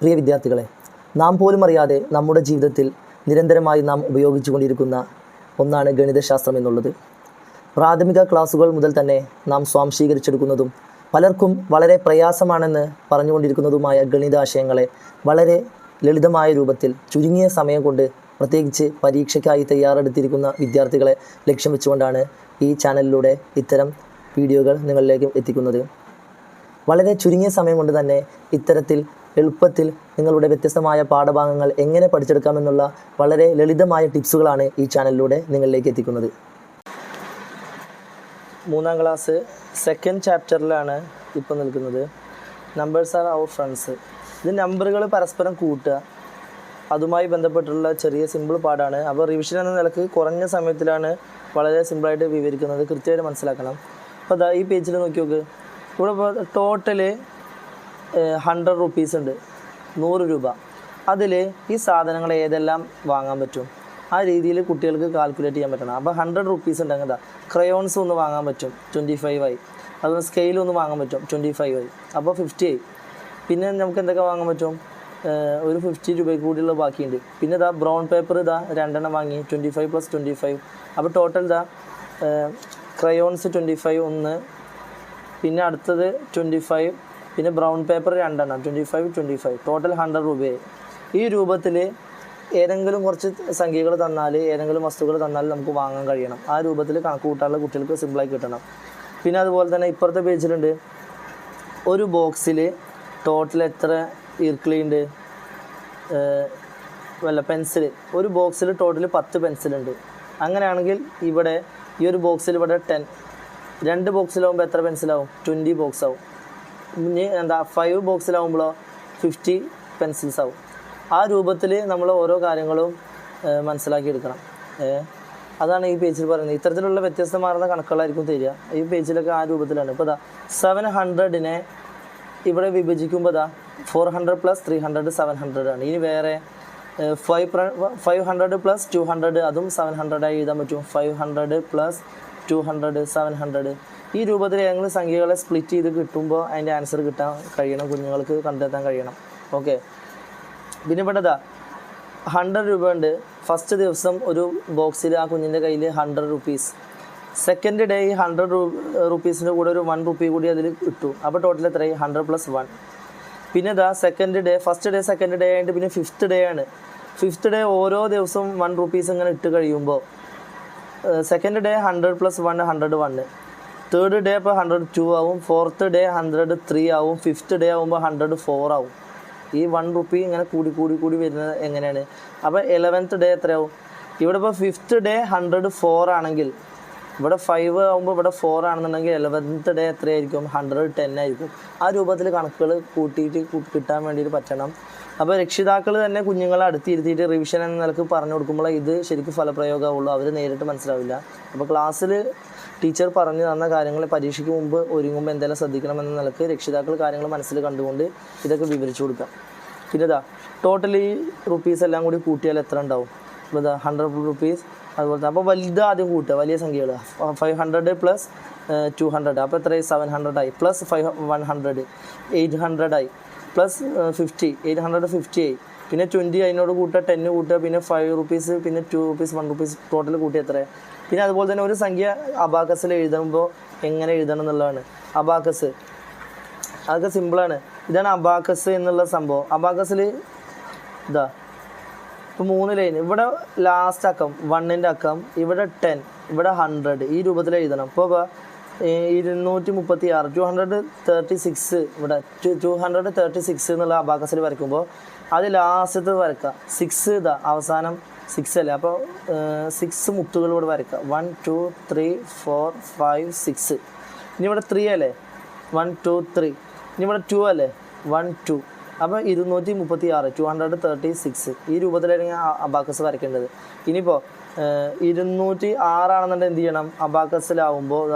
പ്രിയ വിദ്യാർത്ഥികളെ നാം പോലും അറിയാതെ നമ്മുടെ ജീവിതത്തിൽ നിരന്തരമായി നാം ഉപയോഗിച്ചു കൊണ്ടിരിക്കുന്ന ഒന്നാണ് ഗണിതശാസ്ത്രം എന്നുള്ളത്. പ്രാഥമിക ക്ലാസ്സുകൾ മുതൽ തന്നെ നാം സ്വാംശീകരിച്ചെടുക്കുന്നതും പലർക്കും വളരെ പ്രയാസമാണെന്ന് പറഞ്ഞുകൊണ്ടിരിക്കുന്നതുമായ ഗണിതാശയങ്ങളെ വളരെ ലളിതമായ രൂപത്തിൽ ചുരുങ്ങിയ സമയം കൊണ്ട് പ്രത്യേകിച്ച് പരീക്ഷയ്ക്കായി തയ്യാറെടുത്തിരിക്കുന്ന വിദ്യാർത്ഥികളെ ലക്ഷ്യം വെച്ചുകൊണ്ടാണ് ഈ ചാനലിലൂടെ ഇത്തരം വീഡിയോകൾ നിങ്ങളിലേക്ക് എത്തിക്കുന്നത്. വളരെ ചുരുങ്ങിയ സമയം കൊണ്ട് തന്നെ ഇത്തരത്തിൽ എളുപ്പത്തിൽ നിങ്ങളുടെ വ്യത്യസ്തമായ പാഠഭാഗങ്ങൾ എങ്ങനെ പഠിച്ചെടുക്കാമെന്നുള്ള വളരെ ലളിതമായ ടിപ്സുകളാണ് ഈ ചാനലിലൂടെ നിങ്ങളിലേക്ക് എത്തിക്കുന്നത്. മൂന്നാം ക്ലാസ് സെക്കൻഡ് ചാപ്റ്ററിലാണ് ഇപ്പോൾ നിൽക്കുന്നത്. നമ്പേഴ്സ് ആർ അവർ ഫ്രണ്ട്സ് ഇത് നമ്പറുകൾ പരസ്പരം കൂട്ടുക. അതുമായി ബന്ധപ്പെട്ടുള്ള ചെറിയ സിമ്പിൾ പാടാണ് അപ്പോൾ റിവിഷൻ എന്ന നിലയ്ക്ക് കുറഞ്ഞ സമയത്തിലാണ് വളരെ സിമ്പിളായിട്ട് വിവരിക്കുന്നത്. കൃത്യമായിട്ട് മനസ്സിലാക്കണം. അപ്പോൾ അതാ ഈ പേജിൽ നോക്കി നോക്ക്. ഇവിടെ ടോട്ടൽ ഹൺഡ്രഡ് റുപ്പീസ് ഉണ്ട്. നൂറ് രൂപ. അതിൽ ഈ സാധനങ്ങൾ ഏതെല്ലാം വാങ്ങാൻ പറ്റും? ആ രീതിയിൽ കുട്ടികൾക്ക് കാൽക്കുലേറ്റ് ചെയ്യാൻ പറ്റണം. അപ്പോൾ ഹൺഡ്രഡ് റുപ്പീസ് ഉണ്ടെങ്കിൽ എന്താ ക്രയോൺസ് ഒന്ന് വാങ്ങാൻ പറ്റും. ട്വന്റി ഫൈവ് ആയി. അതുപോലെ സ്കെയിൽ ഒന്ന് വാങ്ങാൻ പറ്റും. ട്വന്റി ഫൈവ് ആയി. അപ്പോൾ ഫിഫ്റ്റി ആയി. പിന്നെ നമുക്ക് എന്തൊക്കെ വാങ്ങാൻ പറ്റും? ഒരു ഫിഫ്റ്റി രൂപയ്ക്ക് കൂടിയുള്ള ബാക്കിയുണ്ട്. പിന്നെ ഇതാ ബ്രൗൺ പേപ്പർ ഇതാ രണ്ടെണ്ണം വാങ്ങി. Twenty five plus twenty five അപ്പോൾ ടോട്ടൽ ഇതാ ക്രയോൺസ് ട്വന്റി ഫൈവ് ഒന്ന്. പിന്നെ അടുത്തത് ട്വന്റി ഫൈവ് പിന്നെ ബ്രൗൺ പേപ്പർ രണ്ടെണ്ണം twenty five twenty five total hundred രൂപയായി. ഈ രൂപത്തിൽ ഏതെങ്കിലും കുറച്ച് സംഖ്യകൾ തന്നാൽ ഏതെങ്കിലും വസ്തുക്കൾ തന്നാൽ നമുക്ക് വാങ്ങാൻ കഴിയണം. ആ രൂപത്തിൽ കണക്ക് കൂട്ടാനുള്ള കുട്ടികൾക്ക് സിമ്പിളായി കിട്ടണം. പിന്നെ അതുപോലെ തന്നെ ഇപ്പുറത്തെ പേജിലുണ്ട്. ഒരു ബോക്സിൽ ടോട്ടൽ എത്ര ഇർക്കിളി ഉണ്ട്? വല്ല പെൻസിൽ ഒരു ബോക്സിൽ ടോട്ടൽ പത്ത് പെൻസിലുണ്ട് അങ്ങനെയാണെങ്കിൽ ഇവിടെ ഈ ഒരു ബോക്സിൽ ഇവിടെ ടെൻ രണ്ട് ബോക്സിലാവുമ്പോൾ എത്ര പെൻസിലാവും ട്വന്റി ബോക്സ് ആവും. ഇനി എന്താ ഫൈവ് ബോക്സിലാവുമ്പോഴോ ഫിഫ്റ്റി പെൻസിൽസ് ആവും. ആ രൂപത്തിൽ നമ്മൾ ഓരോ കാര്യങ്ങളും മനസ്സിലാക്കി മനസ്സിലാക്കിയെടുക്കണം. അതാണ് ഈ പേജിൽ പറയുന്നത്. ഇത്തരത്തിലുള്ള വ്യത്യസ്തമാർന്ന കണക്കുകളായിരിക്കും തരിക. ഈ പേജിലൊക്കെ ആ രൂപത്തിലാണ്. ഇപ്പോൾ ഇതാ സെവൻ ഹൺഡ്രഡിനെ ഇവിടെ വിഭജിക്കുമ്പോൾ ഇതാ four hundred plus three hundred seven hundred ആണ്. ഇനി വേറെ five five hundred plus two hundred അതും സെവൻ ഹൺഡ്രഡായി എഴുതാൻ പറ്റും. Five hundred plus two hundred seven hundred ഈ രൂപത്തിൽ ഏതെങ്കിലും സംഖ്യകളെ സ്പ്ലിറ്റ് ചെയ്ത് കിട്ടുമ്പോൾ അതിന്റെ ആൻസർ കിട്ടാൻ കഴിയണം കുഞ്ഞുങ്ങൾക്ക് കണ്ടെത്താൻ കഴിയണം. ഓക്കെ പിന്നെ പെട്ടതാ ഹൺഡ്രഡ് രൂപ ഉണ്ട്. ഫസ്റ്റ് ദിവസം ഒരു ബോക്സിൽ ആ കുഞ്ഞിന്റെ കയ്യിൽ ഹൺഡ്രഡ് റുപ്പീസ് സെക്കൻഡ് ഡേ ഈ ഹൺഡ്രഡ് റുപ്പീസിന്റെ കൂടെ ഒരു വൺ റുപ്പി കൂടി അതിൽ കിട്ടും. അപ്പോൾ ടോട്ടൽ എത്രയായി? ഹൺഡ്രഡ് പ്ലസ് വൺ പിന്നെ ഇതാ second day first day second day ആയിട്ട് പിന്നെ ഫിഫ്ത്ത് ഡേ ആണ്. ഫിഫ്ത്ത് ഡേ ഓരോ ദിവസവും വൺ റുപ്പീസ് ഇങ്ങനെ ഇട്ട് കഴിയുമ്പോൾ second day hundred plus one hundred one third day ഇപ്പോൾ ഹൺഡ്രഡ് ടു ആവും. ഫോർത്ത് ഡേ ഹൺഡ്രഡ് ത്രീ ആവും. ഫിഫ്ത്ത് ഡേ ആവുമ്പോൾ ഹൺഡ്രഡ് ഫോർ ആവും. ഈ വൺ റുപ്പി ഇങ്ങനെ കൂടി കൂടി കൂടി വരുന്നത് എങ്ങനെയാണ്? അപ്പോൾ ഇലവൻത്ത് ഡേ എത്രയാവും? ഇവിടെ ഇപ്പോൾ ഫിഫ്ത്ത് ഡേ ഹൺഡ്രഡ് ഫോർ ആണെങ്കിൽ ഇവിടെ ഫൈവ് ആകുമ്പോൾ ഇവിടെ ഫോർ ആണെന്നുണ്ടെങ്കിൽ ഇലവൻത്ത് ഡേ എത്രയായിരിക്കും? ഹൺഡ്രഡ് ടെൻ ആയിരിക്കും. ആ രൂപത്തിൽ കണക്കുകൾ കൂട്ടിയിട്ട് കിട്ടാൻ വേണ്ടിയിട്ട് പറ്റണം. അപ്പോൾ രക്ഷിതാക്കൾ തന്നെ കുഞ്ഞുങ്ങളെ അടുത്തിരുത്തിയിട്ട് റിവിഷൻ എന്ന നിലയ്ക്ക് പറഞ്ഞു കൊടുക്കുമ്പോൾ ഇത് ശരിക്കും ഫലപ്രയോഗമാവുള്ളൂ. അവർ നേരിട്ട് മനസ്സിലാവില്ല. അപ്പോൾ ക്ലാസ്സിൽ ടീച്ചർ പറഞ്ഞു തന്ന കാര്യങ്ങൾ പരീക്ഷയ്ക്ക് മുമ്പ് ഒരുങ്ങുമ്പോൾ എന്തെല്ലാം ശ്രദ്ധിക്കണം എന്ന നിലയ്ക്ക് രക്ഷിതാക്കൾ കാര്യങ്ങൾ മനസ്സിൽ കണ്ടുകൊണ്ട് ഇതൊക്കെ വിവരിച്ചു കൊടുക്കാം പിന്നെ ഇതാ ടോട്ടലി റുപ്പീസ് എല്ലാം കൂടി കൂട്ടിയാൽ എത്ര ഉണ്ടാവും? ഇപ്പോൾ ഇതാ ഹൺഡ്രഡ് റുപ്പീസ് അതുപോലെ അപ്പോൾ വലുത് ആദ്യം കൂട്ടുക വലിയ സംഖ്യകൾ five hundred plus two hundred അപ്പോൾ എത്രയായി? സെവൻ ഹൺഡ്രഡ് ആയി. Plus five one hundred eight hundred ആയി. Plus fifty eight hundred fifty ആയി പിന്നെ ട്വന്റി അതിനോട് കൂട്ടുക ടെന്ന് കൂട്ടുക പിന്നെ ഫൈവ് റുപ്പീസ് പിന്നെ two rupees one rupees total കൂട്ടി എത്ര പിന്നെ അതുപോലെ തന്നെ ഒരു സംഖ്യ അബാക്കസിൽ എഴുതുമ്പോൾ എങ്ങനെ എഴുതണം എന്നുള്ളതാണ്. അബാക്കസ്. അതൊക്കെ സിമ്പിളാണ് ഇതാണ് അബാക്കസ് എന്നുള്ള സംഭവം. അബാക്കസിൽ ഇതാ ഇപ്പോൾ മൂന്ന് ലൈൻ ഇവിടെ ലാസ്റ്റ് അക്കം വണ്ണിന്റെ അക്കം ഇവിടെ ടെൻ ഇവിടെ ഹൺഡ്രഡ് ഈ രൂപത്തിൽ എഴുതണം. ഇപ്പോൾ ഇരുന്നൂറ്റി മുപ്പത്തി ആറ് ടു ഹൺഡ്രഡ് തേർട്ടി സിക്സ് ഇവിടെ ടു ഹൺഡ്രഡ് തേർട്ടി സിക്സ് എന്നുള്ള അബാക്കസിൽ വരയ്ക്കുമ്പോൾ അത് ലാസ്റ്റത്ത് വരക്കുക സിക്സ് ഇതാ അവസാനം സിക്സ് അല്ലേ? അപ്പോൾ സിക്സ് മുത്തുകൾ ഇവിടെ വരയ്ക്കുക. One two three four five six ഇനി ഇവിടെ ത്രീ അല്ലേ? വൺ ടു ത്രീ ഇനി ഇവിടെ ടു അല്ലേ? വൺ ടു അപ്പോൾ ഇരുന്നൂറ്റി മുപ്പത്തി ആറ് ടു ഹൺഡ്രഡ് തേർട്ടി സിക്സ് ഈ രൂപത്തിലായിരിക്കും അബാക്കസ് വരയ്ക്കേണ്ടത്. ഇനിയിപ്പോൾ ഇരുന്നൂറ്റി ആറാണെന്നുണ്ടെങ്കിൽ എന്ത് ചെയ്യണം? അബാക്കസിലാവുമ്പോൾ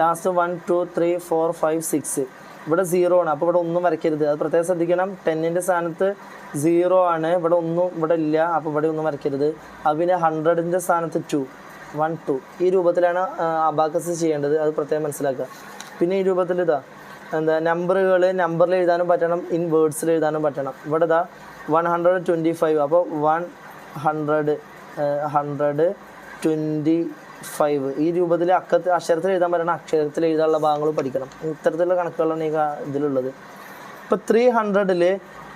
last one two three four five six. ഇവിടെ സീറോ ആണ്. അപ്പോൾ ഇവിടെ ഒന്നും വരയ്ക്കരുത്. അത് പ്രത്യേകം ശ്രദ്ധിക്കണം. ടെന്നിന്റെ സ്ഥാനത്ത് സീറോ ആണ്. ഇവിടെ ഒന്നും ഇവിടെ ഇല്ല. അപ്പോൾ ഇവിടെ ഒന്നും വരയ്ക്കരുത്. അത് പിന്നെ ഹൺഡ്രഡിന്റെ സ്ഥാനത്ത് ടു വൺ ടു. ഈ രൂപത്തിലാണ് അബാക്കസ് ചെയ്യേണ്ടത്. അത് പ്രത്യേകം മനസ്സിലാക്കുക. പിന്നെ ഈ രൂപത്തിൽ ഇതാ എന്താ നമ്പറുകൾ നമ്പറിൽ എഴുതാനും പറ്റണം. ഇൻ വേർഡ്സിൽ എഴുതാനും പറ്റണം. ഇവിടെ ഇതാ വൺ ഹൺഡ്രഡ് ട്വന്റി ഫൈവ്. അപ്പോൾ one hundred hundred twenty five ഈ രൂപത്തിൽ അക്കത്ത് അക്ഷരത്തിൽ എഴുതാൻ പറ്റണം അക്ഷരത്തിൽ എഴുതാനുള്ള ഭാഗങ്ങൾ പഠിക്കണം. ഇത്തരത്തിലുള്ള കണക്കുകളാണ് ഈ ഇതിലുള്ളത്. ഇപ്പോൾ ത്രീ ഹൺഡ്രഡിൽ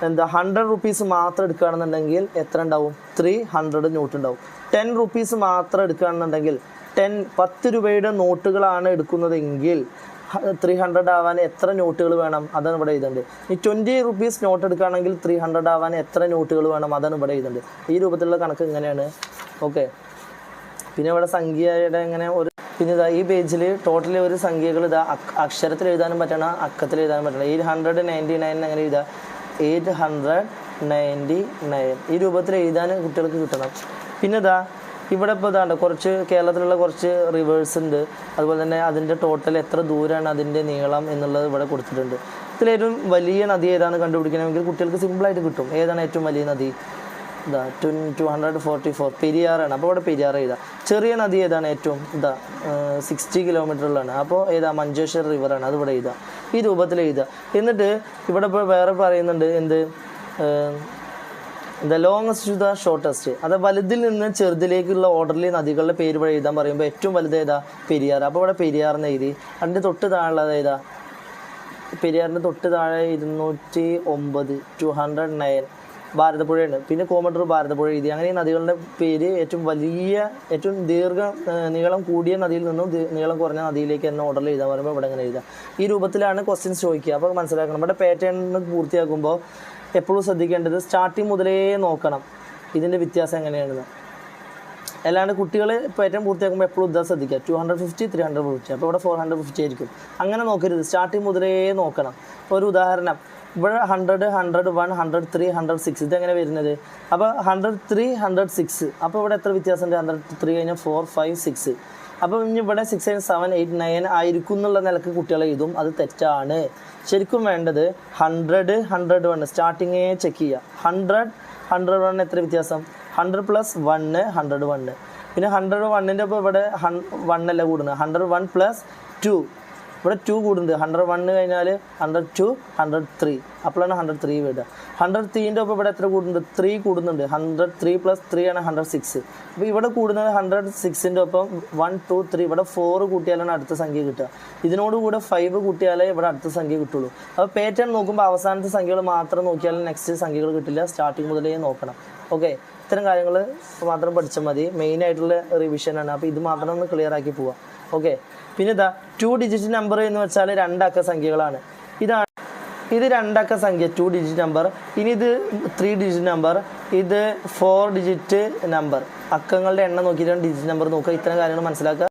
എന്താ ഹൺഡ്രഡ് റുപ്പീസ് മാത്രം എടുക്കുകയാണെന്നുണ്ടെങ്കിൽ എത്ര ഉണ്ടാവും? ത്രീ ഹൺഡ്രഡ് നോട്ട് ഉണ്ടാവും. ടെൻ റുപ്പീസ് മാത്രം എടുക്കുകയാണെന്നുണ്ടെങ്കിൽ ടെൻ പത്ത് രൂപയുടെ നോട്ടുകളാണ് എടുക്കുന്നതെങ്കിൽ ത്രീ ഹൺഡ്രഡ് ആവാൻ എത്ര നോട്ടുകൾ വേണം? അതാണ് ഇവിടെ എഴുതുന്നത് ഈ ട്വന്റി റുപ്പീസ് നോട്ട് എടുക്കുകയാണെങ്കിൽ ത്രീ ഹൺഡ്രഡ് ആവാൻ എത്ര നോട്ടുകൾ വേണം? അതാണ് ഇവിടെ എഴുതുന്നത് ഈ രൂപത്തിലുള്ള കണക്ക് ഇങ്ങനെയാണ്. ഓക്കെ പിന്നെ ഇവിടെ സംഖ്യയുടെ ഇങ്ങനെ ഒരു പിന്നെ ഇതാ ഈ പേജിൽ ടോട്ടലി ഒരു സംഖ്യകൾ ഇതാ അക്ഷരത്തിൽ എഴുതാനും പറ്റണം അക്കത്തിൽ എഴുതാനും പറ്റണം. എയ്റ്റ് ഹൺഡ്രഡ് നയന്റി നയൻ അങ്ങനെ എഴുതാം. എയ്റ്റ് ഹൺഡ്രഡ് നയന്റി നയൻ ഈ രൂപത്തിൽ എഴുതാൻ കുട്ടികൾക്ക് കിട്ടണം. പിന്നെ ഇതാ ഇവിടെ ഇപ്പോൾ ഇതാണ്ട് കുറച്ച് കേരളത്തിലുള്ള കുറച്ച് റിവേഴ്സ് ഉണ്ട്. അതുപോലെ തന്നെ അതിന്റെ ടോട്ടൽ എത്ര ദൂരമാണ് അതിന്റെ നീളം എന്നുള്ളത് ഇവിടെ കൊടുത്തിട്ടുണ്ട്. ഇതിലേറ്റവും വലിയ നദി ഏതാണ് കണ്ടുപിടിക്കണമെങ്കിൽ കുട്ടികൾക്ക് സിമ്പിളായിട്ട് കിട്ടും. ഏതാണ് ഏറ്റവും വലിയ നദി? ഇതാ two two hundred forty four പെരിയാറാണ്. അപ്പോൾ ഇവിടെ പെരിയാർ എഴുതാം ചെറിയ നദി ഏതാണ് ഏറ്റവും ഇതാ സിക്സ്റ്റി കിലോമീറ്ററിലാണ് അപ്പോൾ ഏതാ? മഞ്ചേശ്വർ റിവറാണ് അത് ഇവിടെ എഴുതാം. ഈ രൂപത്തിൽ എഴുതുക എന്നിട്ട് ഇവിടെ ഇപ്പോൾ വേറെ പറയുന്നുണ്ട് എന്ത്? The longest to the shortest അത് വലുതിൽ നിന്ന് ചെറുതിലേക്കുള്ള ഓർഡറിൽ നദികളുടെ പേര് ഇവിടെ എഴുതാൻ പറയുമ്പോൾ ഏറ്റവും വലുത് ഏതാ? പെരിയാർ അപ്പോൾ ഇവിടെ പെരിയാറിന് എഴുതി. അതിന്റെ തൊട്ട് താഴെ ഏതാ? പെരിയാറിന്റെ തൊട്ട് താഴെ ഇരുന്നൂറ്റി ഒമ്പത് ടു ഹൺഡ്രഡ് നയൻ ഭാരതപ്പുഴയാണ് പിന്നെ കോമട്ടൂർ ഭാരതപ്പുഴ എഴുതി അങ്ങനെ ഈ നദികളുടെ പേര് ഏറ്റവും വലിയ ഏറ്റവും ദീർഘ നീളം കൂടിയ നദിയിൽ നിന്നും നീളം കുറഞ്ഞ നദിയിലേക്ക് എന്ന ഓർഡറിൽ എഴുതാൻ പറയുമ്പോൾ ഇവിടെ അങ്ങനെ എഴുതാം. ഈ രൂപത്തിലാണ് ക്വസ്റ്റ്യൻസ് ചോദിക്കുക. അപ്പോൾ മനസ്സിലാക്കണം. നമ്മുടെ പാറ്റേൺ പൂർത്തിയാക്കുമ്പോൾ എപ്പോഴും ശ്രദ്ധിക്കേണ്ടത് സ്റ്റാർട്ടിങ് മുതലേ നോക്കണം. ഇതിന്റെ വ്യത്യാസം എങ്ങനെയാണെന്ന്. അല്ലാണ്ട് കുട്ടികൾ ഏറ്റവും പൂർത്തിയാക്കുമ്പോൾ എപ്പോഴും ഇതാ ശ്രദ്ധിക്കുക. Two hundred fifty three hundred fifty അപ്പോൾ ഇവിടെ ഫോർ ഹൺഡ്രഡ് ഫിഫ്റ്റി ആയിരിക്കും. അങ്ങനെ നോക്കരുത്. സ്റ്റാർട്ടിങ് മുതലേ നോക്കണം. ഒരു ഉദാഹരണം. ഇവിടെ hundred hundred one hundred three hundred six ഇതെങ്ങനെ വരുന്നത്? അപ്പോൾ ഹൺഡ്രഡ് ത്രീ ഹൺഡ്രഡ് സിക്സ് അപ്പോൾ ഇവിടെ എത്ര വ്യത്യാസമുണ്ട്? ഹൺഡ്രഡ് ത്രീ കഴിഞ്ഞാൽ ഫോർ ഫൈവ് സിക്സ് അപ്പോൾ ഇനി ഇവിടെ six and seven eight nine ആയിരിക്കും എന്നുള്ള നിലയ്ക്ക് കുട്ടികൾ എഴുതും. അത് തെറ്റാണ്. ശരിക്കും വേണ്ടത് ഹൺഡ്രഡ് ഹൺഡ്രഡ് വൺ സ്റ്റാർട്ടിങ്ങേ ചെക്ക് ചെയ്യുക ഹൺഡ്രഡ് ഹൺഡ്രഡ് വൺ എത്ര വ്യത്യാസം? Hundred plus one hundred one പിന്നെ ഹൺഡ്രഡ് വണ്ണിന്റെ ഇപ്പോൾ ഇവിടെ ഹൺ അല്ല കൂടുന്നത്. ഹൺഡ്രഡ് വൺ പ്ലസ് ടു ഇവിടെ ടു കൂടുന്നുണ്ട് ഹൺഡ്രഡ് വണ്ണ് കഴിഞ്ഞാൽ ഹൺഡ്രഡ് ടു ഹൺഡ്രഡ് ത്രീ അപ്പോഴാണ് ഹൺഡ്രഡ് ത്രീ വരിക. ഹൺഡ്രഡ് ത്രീന്റെ ഒപ്പം ഇവിടെ എത്ര കൂടുന്നുണ്ട് ത്രീ കൂടുന്നുണ്ട്. ഹൺഡ്രഡ് ത്രീ പ്ലസ് ത്രീ ആണ് ഹൺഡ്രഡ് സിക്സ് അപ്പോൾ ഇവിടെ കൂടുന്നത് ഹൺഡ്രഡ് സിക്സിന്റെ ഒപ്പം വൺ ടു ത്രീ ഇവിടെ ഫോർ കൂട്ടിയാലാണ് അടുത്ത സംഖ്യ കിട്ടുക. ഇതിനോട് കൂടെ ഫൈവ് കൂട്ടിയാലേ ഇവിടെ അടുത്ത സംഖ്യ കിട്ടുള്ളൂ. അപ്പോൾ പേറ്റേൺ നോക്കുമ്പോൾ അവസാനത്തെ സംഖ്യകൾ മാത്രം നോക്കിയാലും നെക്സ്റ്റ് സംഖ്യകൾ കിട്ടില്ല. സ്റ്റാർട്ടിങ് മുതലേ നോക്കണം. ഓക്കെ ഇത്തരം കാര്യങ്ങൾ മാത്രം പഠിച്ചാൽ മതി. മെയിൻ ആയിട്ടുള്ള റിവിഷനാണ് അപ്പോൾ ഇത് മാത്രം ഒന്ന് ക്ലിയർ ആക്കി പോവാം. ഓക്കെ പിന്നെ ഇതാ ടു ഡിജിറ്റ് നമ്പർ എന്ന് വെച്ചാൽ രണ്ടക്ക സംഖ്യകളാണ്. ഇതാണ് ഇത് രണ്ടക്ക സംഖ്യ ടു ഡിജിറ്റ് നമ്പർ ഇനി ഇത് ത്രീ ഡിജിറ്റ് നമ്പർ ഇത് ഫോർ ഡിജിറ്റ് നമ്പർ അക്കങ്ങളുടെ എണ്ണം നോക്കിയിട്ടാണ് ഡിജിറ്റ് നമ്പർ നോക്കുക. ഇത്തരം കാര്യങ്ങൾ മനസ്സിലാക്കുക.